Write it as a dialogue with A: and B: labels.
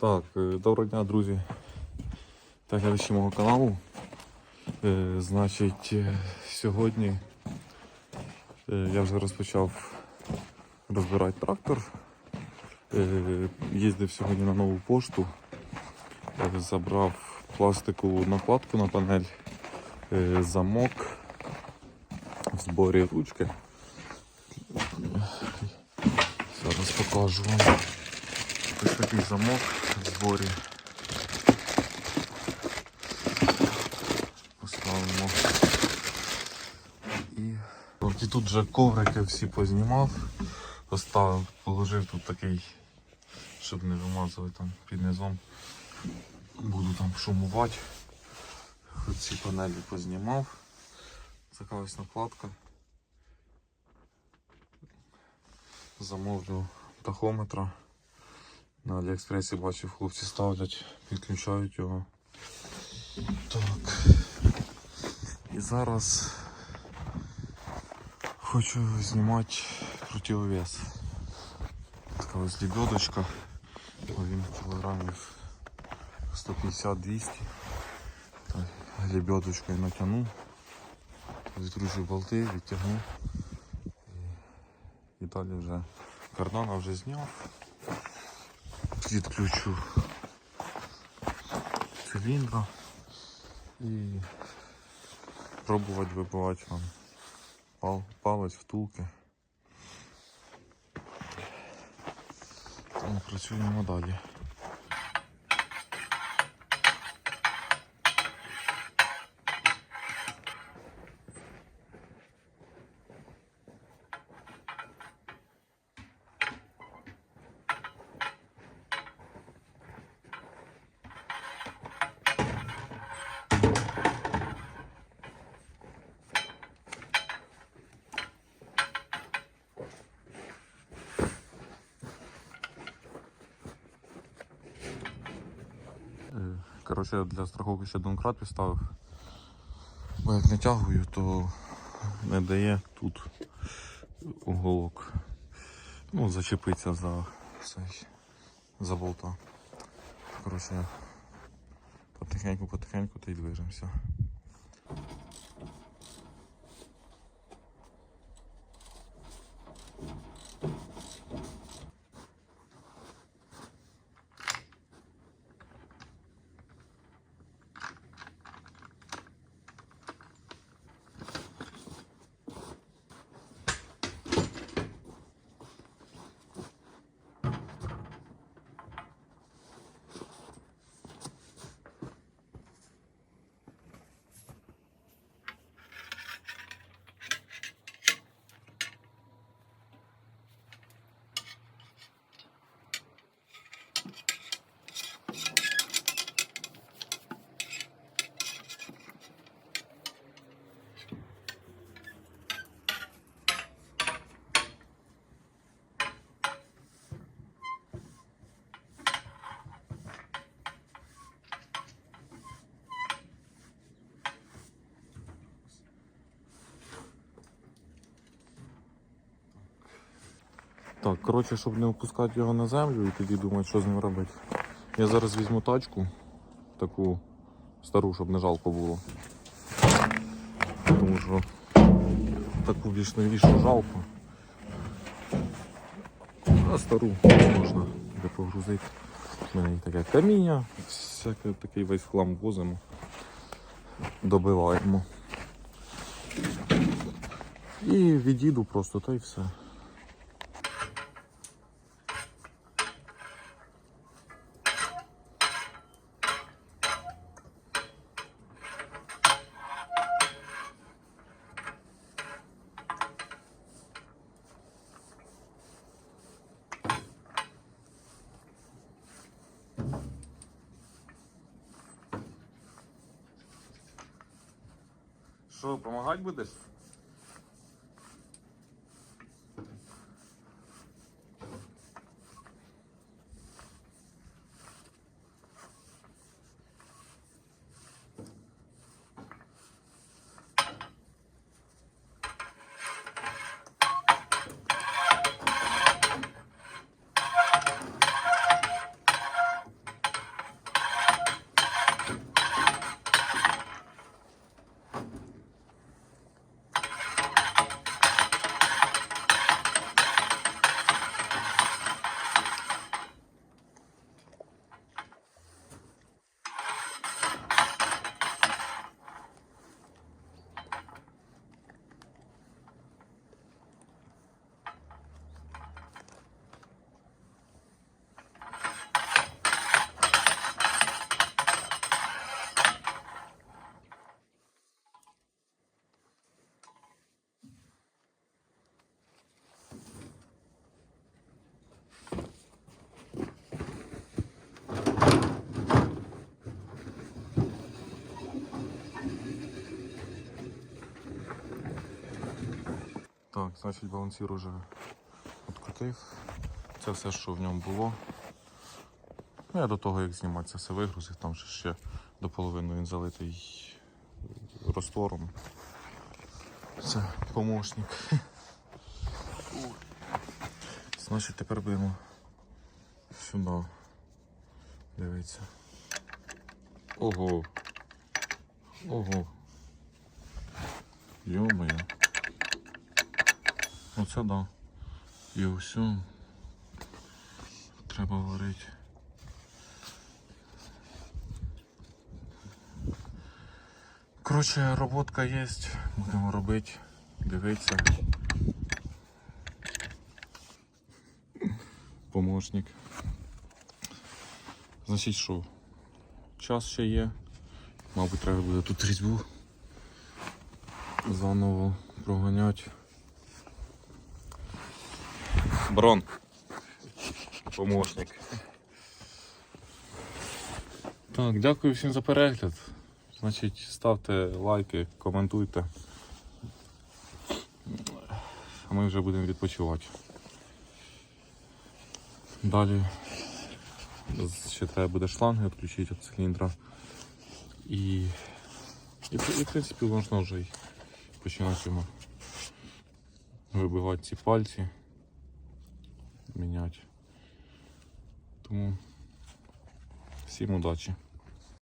A: Так, е, доброго дня, друзі та глядачі мого каналу. Е, Значить, е, сьогодні е, я вже розпочав розбирати трактор. Е, Їздив сьогодні на нову пошту, Е, забрав пластикову накладку на панель, е, замок, в зборі ручки. Зараз покажу вам. Ось такий замок в зборі. Поставимо. І, От і тут вже коврики всі познімав. Поставив, положив тут такий, щоб не вимазувати там під низом. Буду там шумувати. Ці панелі познімав. Така ось накладка. Замовлю тахометра. На Аліекспресі бачив, хлопці ставлять, підключають його. Так. І зараз хочу знімати противовес. Така ось лебедочка. Він кілограмів 150-200. Так, Лебедочкою натягну. Відкручу болти, відтягну. І, і далі вже кардана вже зняв відключу циліндра і пробувати вибивати вам пал, палець, втулки. Працюємо далі. Коротше, для страховки ще донкрат підставив. Бо як натягую, то не дає тут уголок. Ну, зачепиться за цей, за болта. Коротше, потихеньку-потихеньку та й движемося. Так, коротше, щоб не опускати його на землю і тоді думати, що з ним робити. Я зараз візьму тачку, таку стару, щоб не жалко було. Тому що таку більш новішу жалко. А стару можна де погрузити. У мене є таке каміння, всякий такий весь хлам возимо, добиваємо. І відійду просто, та й все. Що, допомагати будеш? Так, значить балансір уже відкрутив. Це все, що в ньому було. Ну, я до того, як знімати, це все вигрузив, там ще до половини він залитий роствором. Це помощник. Значить, тепер будемо сюди. Дивіться. Ого. Ого. Йо-моє. Оце да. І все. Треба варити. Коротше, роботка є, будемо робити, дивитися. Помощник. Значить що? Час ще є. Мабуть, треба буде тут різьбу заново проганяти. Брон. Помощник. Так, дякую всім за перегляд. Значить, ставте лайки, коментуйте. А ми вже будемо відпочивати. Далі ще треба буде шланги відключити від циліндра. І, і, і в принципі можна вже починати вибивати ці пальці, міняти. Тому всім удачі.